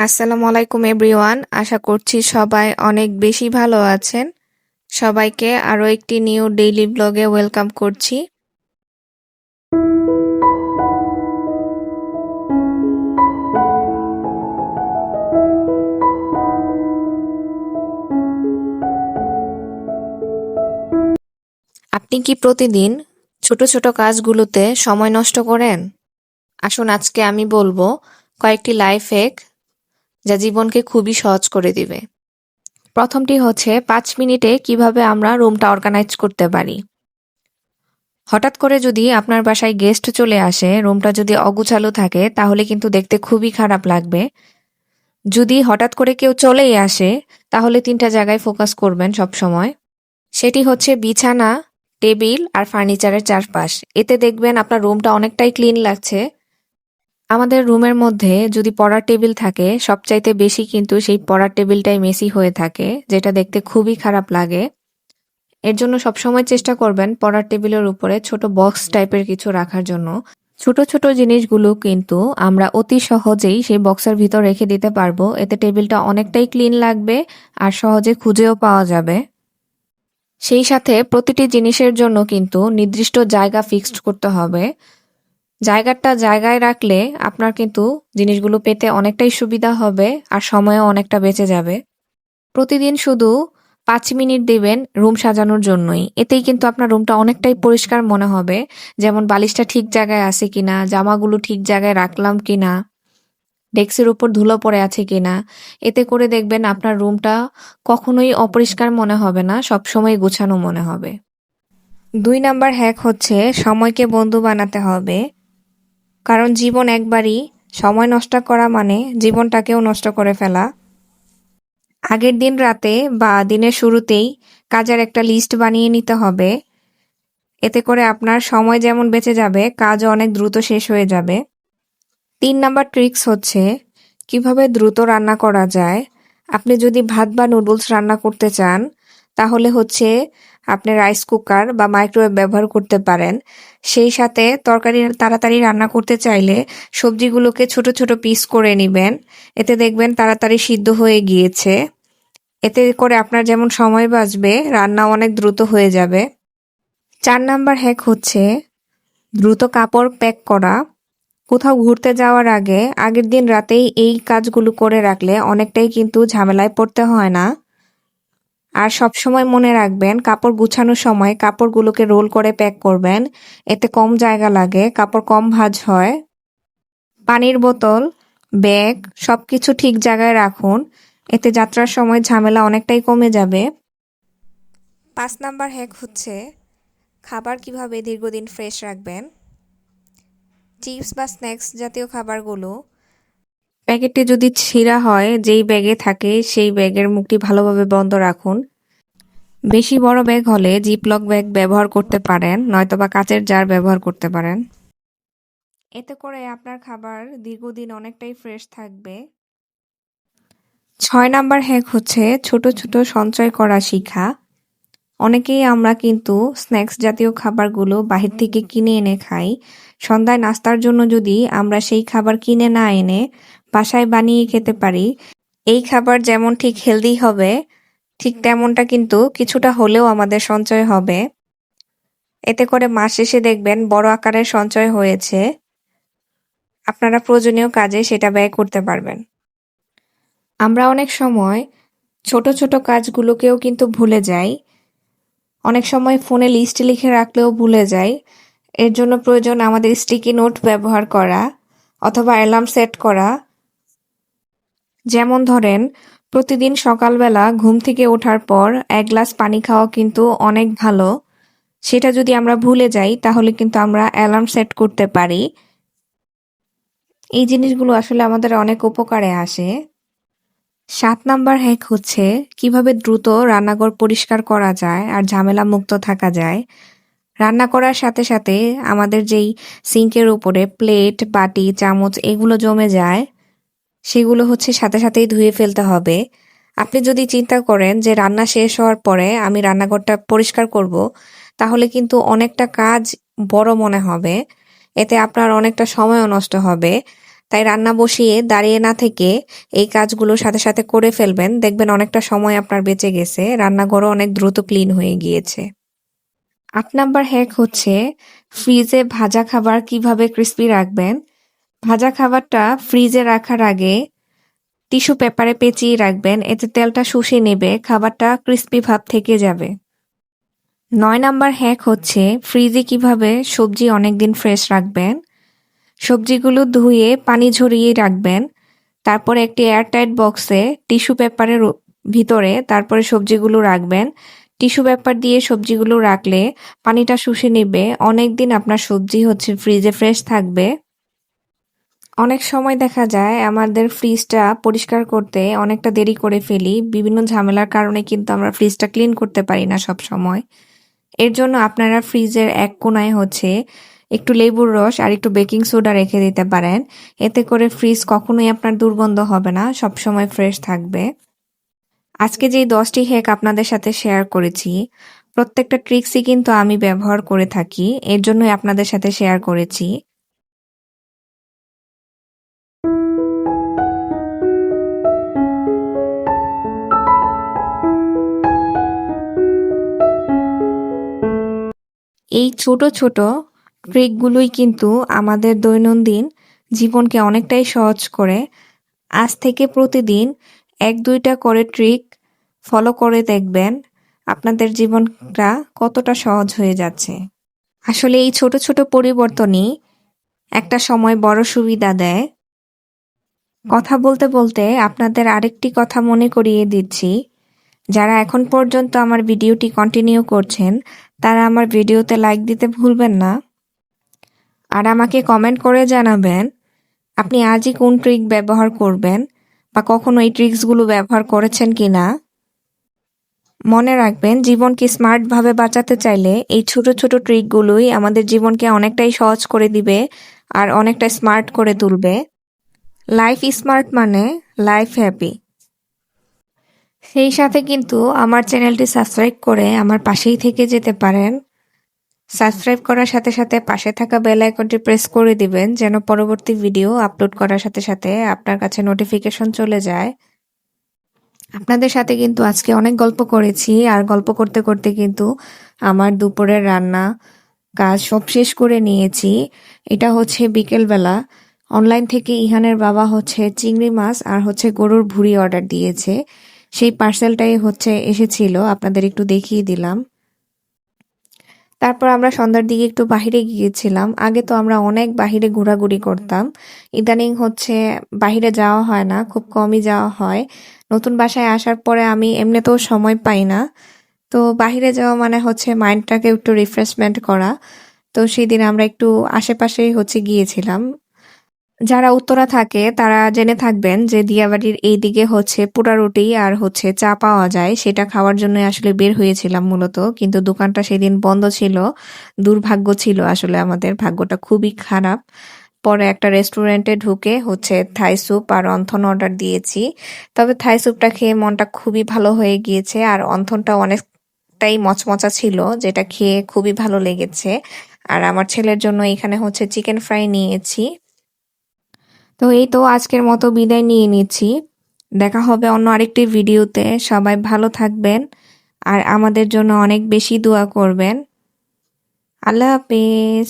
আসসালামু আলাইকুম, এভরিওয়ান। আশা করছি সবাই অনেক বেশি ভালো আছেন। সবাইকে আরও একটি নিউ ডেইলি ব্লগে ওয়েলকাম করছি। আপনি কি প্রতিদিন ছোট ছোট কাজগুলোতে সময় নষ্ট করেন? আসুন, আজকে আমি বলব কয়েকটি লাইফ হ্যাক যা জীবনকে খুবই সহজ করে দিবে। প্রথমটি হচ্ছে, পাঁচ মিনিটে কীভাবে আমরা রুমটা অর্গানাইজ করতে পারি? হঠাৎ করে যদি আপনার বাসায় গেস্ট চলে আসে, রুমটা যদি অগুছালো থাকে, তাহলে কিন্তু দেখতে খুবই খারাপ লাগবে। যদি হঠাৎ করে কেউ চলেই আসে, তাহলে তিনটা জায়গায় ফোকাস করবেন সব সময় সেটি হচ্ছে বিছানা, টেবিল আর ফার্নিচারের চারপাশ। এতে দেখবেন আপনার রুমটা অনেকটাই ক্লিন লাগছে। আমাদের রুমের মধ্যে যদি পড়ার টেবিল থাকে, সবচাইতে বেশি কিন্তু সেই পড়ার টেবিলটাই মেসি হয়ে থাকে, যেটা দেখতে খুবই খারাপ লাগে। এর জন্য সবসময় চেষ্টা করবেন পড়ার টেবিলের উপরে ছোট বক্স টাইপের কিছু রাখার জন্য। ছোট ছোট জিনিসগুলো কিন্তু আমরা অতি সহজেই সেই বক্সের ভিতর রেখে দিতে পারব। এতে টেবিলটা অনেকটাই ক্লিন লাগবে আর সহজে খুঁজেও পাওয়া যাবে। সেই সাথে প্রতিটি জিনিসের জন্য কিন্তু নির্দিষ্ট জায়গা ফিক্সড করতে হবে। জায়গাটা জায়গায় রাখলে আপনার কিন্তু জিনিসগুলো পেতে অনেকটাই সুবিধা হবে আর সময়ও অনেকটা বেঁচে যাবে। প্রতিদিন শুধু পাঁচ মিনিট দেবেন রুম সাজানোর জন্যই। এতেই কিন্তু আপনার রুমটা অনেকটাই পরিষ্কার মনে হবে। যেমন বালিশটা ঠিক জায়গায় আছে কিনা, জামাগুলো ঠিক জায়গায় রাখলাম কিনা, ডেস্কের উপর ধুলো পড়ে আছে কিনা, এতে করে দেখবেন আপনার রুমটা কখনোই অপরিষ্কার মনে হবে না, সবসময় গোছানো মনে হবে। দুই নাম্বার হ্যাক হচ্ছে সময়কে বন্ধু বানাতে হবে। কারণ জীবন একবারই সময় নষ্ট করা মানে জীবনটাকেও নষ্ট করে ফেলা। আগের দিন রাতে বা দিনের শুরুতেই কাজের একটা লিস্ট বানিয়ে নিতে হবে। এতে করে আপনার সময় যেমন বেঁচে যাবে, কাজও অনেক দ্রুত শেষ হয়ে যাবে। তিন নাম্বার ট্রিক্স হচ্ছে, কীভাবে দ্রুত রান্না করা যায়। আপনি যদি ভাত বা নুডলস রান্না করতে চান তাহলে হচ্ছে আপনি রাইস কুকার বা মাইক্রোওয়েভ ব্যবহার করতে পারেন। সেই সাথে তরকারি তাড়াতাড়ি রান্না করতে চাইলে সবজিগুলোকে ছোট ছোট পিস করে নেবেন। এতে দেখবেন তাড়াতাড়ি সিদ্ধ হয়ে গিয়েছে। এতে করে আপনার যেমন সময় বাঁচবে, রান্না অনেক দ্রুত হয়ে যাবে। চার নাম্বার হ্যাক হচ্ছে দ্রুত কাপড় প্যাক করা। কোথাও ঘুরতে যাওয়ার আগে, আগের দিন রাতেই এই কাজগুলো করে রাখলে অনেকটাই কিন্তু ঝামেলায় পড়তে হয় না। আর সব সময় মনে রাখবেন, কাপড় গুছানোর সময় কাপড়গুলোকে রোল করে প্যাক করবেন। এতে কম জায়গা লাগে, কাপড় কম ভাজ হয়। পানির বোতল, ব্যাগ সব কিছু ঠিক জায়গায় রাখুন। এতে যাত্রার সময় ঝামেলা অনেকটাই কমে যাবে। পাঁচ নাম্বার হ্যাক হচ্ছে, খাবার কীভাবে দীর্ঘদিন ফ্রেশ রাখবেন? চিপস বা স্ন্যাক্স জাতীয় খাবারগুলো প্যাকেটটি যদি ছিঁড়া হয়, যেই ব্যাগে থাকে, সেই ব্যাগের মুখটি ভালোভাবে বন্ধ রাখুন। বেশি বড় ব্যাগ হলে জিপলক ব্যাগ ব্যবহার করতে পারেন, নয়তোবা কাচের জার ব্যবহার করতে পারেন। এতে করে আপনার খাবার দীর্ঘদিন অনেকটাই ফ্রেশ থাকবে। ছয় নাম্বার হ্যাক হচ্ছে ছোট ছোট সঞ্চয় করা শিখা। অনেকেই আমরা কিন্তু স্ন্যাক্স জাতীয় খাবারগুলো বাহির থেকে কিনে এনে খাই। সন্ধ্যায় নাস্তার জন্য যদি আমরা সেই খাবার কিনে না এনে বাসায় বানিয়ে খেতে পারি। এই খাবার যেমন ঠিক হেলদি হবে, ঠিক তেমনটা কিন্তু কিছুটা হলেও আমাদের সঞ্চয় হবে। এতে করে মাস শেষে দেখবেন বড় আকারের সঞ্চয় হয়েছে। আপনারা প্রয়োজনীয় কাজে সেটা ব্যয় করতে পারবেন। আমরা অনেক সময় ছোট ছোট কাজগুলোকেও কিন্তু ভুলে যাই। অনেক সময় ফোনে লিস্ট লিখে রাখলেও ভুলে যাই। এর জন্য প্রয়োজন আমাদের স্টিকি নোট ব্যবহার করা অথবা অ্যালার্ম সেট করা। যেমন ধরেন, প্রতিদিন সকালবেলা ঘুম থেকে ওঠার পর এক গ্লাস পানি খাওয়া কিন্তু অনেক ভালো। সেটা যদি আমরা ভুলে যাই, তাহলে কিন্তু আমরা অ্যালার্ম সেট করতে পারি। এই জিনিসগুলো আসলে আমাদের অনেক উপকারে আসে। সাত নাম্বার হ্যাক হচ্ছে কীভাবে দ্রুত রান্নাঘর পরিষ্কার করা যায় আর ঝামেলা মুক্ত থাকা যায়। রান্না করার সাথে সাথে আমাদের যেই সিঙ্কের উপরে প্লেট বাটি, চামচ এগুলো জমে যায়। সেগুলো হচ্ছে সাথে সাথেই ধুয়ে ফেলতে হবে। আপনি যদি চিন্তা করেন যে রান্না শেষ হওয়ার পরে আমি রান্নাঘরটা পরিষ্কার করব, তাহলে কিন্তু অনেকটা কাজ বড় মনে হবে। এতে আপনার অনেকটা সময়ও নষ্ট হবে। তাই রান্না বসিয়ে দাঁড়িয়ে না থেকে এই কাজগুলো সাথে সাথে করে ফেলবেন। দেখবেন অনেকটা সময় আপনার বেঁচে গেছে। রান্নাঘরও অনেক দ্রুত ক্লিন হয়ে গিয়েছে। আট নাম্বার হ্যাক হচ্ছে ফ্রিজে ভাজা খাবার কীভাবে ক্রিস্পি রাখবেন? ভাজা খাবারটা ফ্রিজে রাখার আগে টিস্যু পেপারে পেঁচিয়ে রাখবেন। এতে তেলটা শুষে নেবে, খাবারটা ক্রিস্পি ভাব থেকে যাবে। নয় নাম্বার হ্যাক হচ্ছে, ফ্রিজে কীভাবে সবজি অনেকদিন ফ্রেশ রাখবেন? সবজিগুলো ধুয়ে পানি ঝরিয়ে রাখবেন। তারপর একটি এয়ারটাইট বক্সে টিস্যু পেপারের ভিতরে তারপরে সবজিগুলো রাখবেন। টিস্যু পেপার দিয়ে সবজিগুলো রাখলে পানিটা শুষে নেবে। অনেক দিন আপনার সবজি হচ্ছে ফ্রিজে ফ্রেশ থাকবে। অনেক সময় দেখা যায় আমাদের ফ্রিজটা পরিষ্কার করতে অনেকটা দেরি করে ফেলি। বিভিন্ন ঝামেলার কারণে কিন্তু আমরা ফ্রিজটা ক্লিন করতে পারি না সব সময় এর জন্য আপনারা ফ্রিজের এক কোনায় হচ্ছে একটু লেবুর রস আর একটু বেকিং সোডা রেখে দিতে পারেন। এতে করে ফ্রিজ কখনোই আপনার দুর্গন্ধ হবে না সব সময় ফ্রেশ থাকবে। আজকে যেই দশটি হ্যাক আপনাদের সাথে শেয়ার করেছি, প্রত্যেকটা ট্রিক্সই কিন্তু আমি ব্যবহার করে থাকি। এর জন্যই আপনাদের সাথে শেয়ার করেছি। এই ছোট ছোট ট্রিকগুলোই কিন্তু আমাদের দৈনন্দিন জীবনকে অনেকটাই সহজ করে। আজ থেকে প্রতিদিন এক দুইটা করে ট্রিক ফলো করে দেখবেন। আপনাদের জীবনটা কতটা সহজ হয়ে যাচ্ছে। আসলে এই ছোট ছোট পরিবর্তনই একটা সময় বড় সুবিধা দেয়। কথা বলতে বলতে আপনাদের আরেকটি কথা মনে করিয়ে দিচ্ছি। যারা এখন পর্যন্ত আমার ভিডিওটি কন্টিনিউ করছেন, তারা আমার ভিডিওতে লাইক দিতে ভুলবেন না। আর আমাকে কমেন্ট করে জানাবেন, আপনি আজই কোন ট্রিক ব্যবহার করবেন বা কখনো এই ট্রিক্সগুলো ব্যবহার করেছেন কি না মনে রাখবেন, জীবনকে স্মার্টভাবে বাঁচাতে চাইলে এই ছোট ছোট ট্রিকগুলোই আমাদের জীবনকে অনেকটাই সহজ করে দিবে আর অনেকটা স্মার্ট করে তুলবে। লাইফ স্মার্ট মানে লাইফ হ্যাপি সেই সাথে কিন্তু আমার চ্যানেলটি সাবস্ক্রাইব করে আমার পাশেই থেকে যেতে পারেন। সাবস্ক্রাইব করার সাথে সাথে পাশে থাকা বেল আইকনটি প্রেস করে দিবেন, যেন পরবর্তী ভিডিও আপলোড করার সাথে সাথে আপনার কাছে নোটিফিকেশন চলে যায়। আপনাদের সাথে কিন্তু আজকে অনেক গল্প করেছি, আর গল্প করতে করতে কিন্তু আমার দুপুরের রান্না কাজ সব শেষ করে নিয়েছি। এটা হচ্ছে বিকেলবেলা। অনলাইন থেকে ইহানের বাবা হচ্ছে চিংড়ি মাছ আর হচ্ছে গরুর ভুড়ি অর্ডার দিয়েছে। সেই পার্সেলটাই হচ্ছে এসেছিল, আপনাদের একটু দেখিয়ে দিলাম। তারপর আমরা সন্ধ্যার দিকে একটু বাহিরে গিয়েছিলাম। আগে তো আমরা অনেক বাহিরে ঘোরাঘুরি করতাম। ইদানিং হচ্ছে বাহিরে যাওয়া হয় না, খুব কমই যাওয়া হয়। নতুন বাসায় আসার পরে আমি এমনিতেও সময় পাই না। তো বাহিরে যাওয়া মানে হচ্ছে মাইন্ডটাকে একটু রিফ্রেশমেন্ট করা। তো সেই দিন আমরা একটু আশেপাশেই হচ্ছে গিয়েছিলাম। যারা উত্তরা থাকে, তারা জেনে থাকবেন যে দিয়াবাড়ির এই দিকে হচ্ছে পুরা রুটি আর হচ্ছে চা পাওয়া যায়। সেটা খাওয়ার জন্য আসলে বের হয়েছিলাম মূলত। কিন্তু দোকানটা সেদিন বন্ধ ছিল, দুর্ভাগ্য ছিল আসলে আমাদের, ভাগ্যটা খুবই খারাপ। পরে একটা রেস্টুরেন্টে ঢুকে হচ্ছে থাই স্যুপ আর অন্থন অর্ডার দিয়েছি। তবে থাই স্যুপটা খেয়ে মনটা খুবই ভালো হয়ে গিয়েছে আর অন্থনটা অনেকটাই মচমচা ছিল, যেটা খেয়ে খুবই ভালো লেগেছে। আর আমার ছেলের জন্য এখানে হচ্ছে চিকেন ফ্রাই নিয়েছি। তো এই তো আজকের মতো বিদায় নিয়ে নিচ্ছি। দেখা হবে অন্য আরেকটি ভিডিওতে। সবাই ভালো থাকবেন আর আমাদের জন্য অনেক বেশি দোয়া করবেন। আল্লাহ হাফেজ।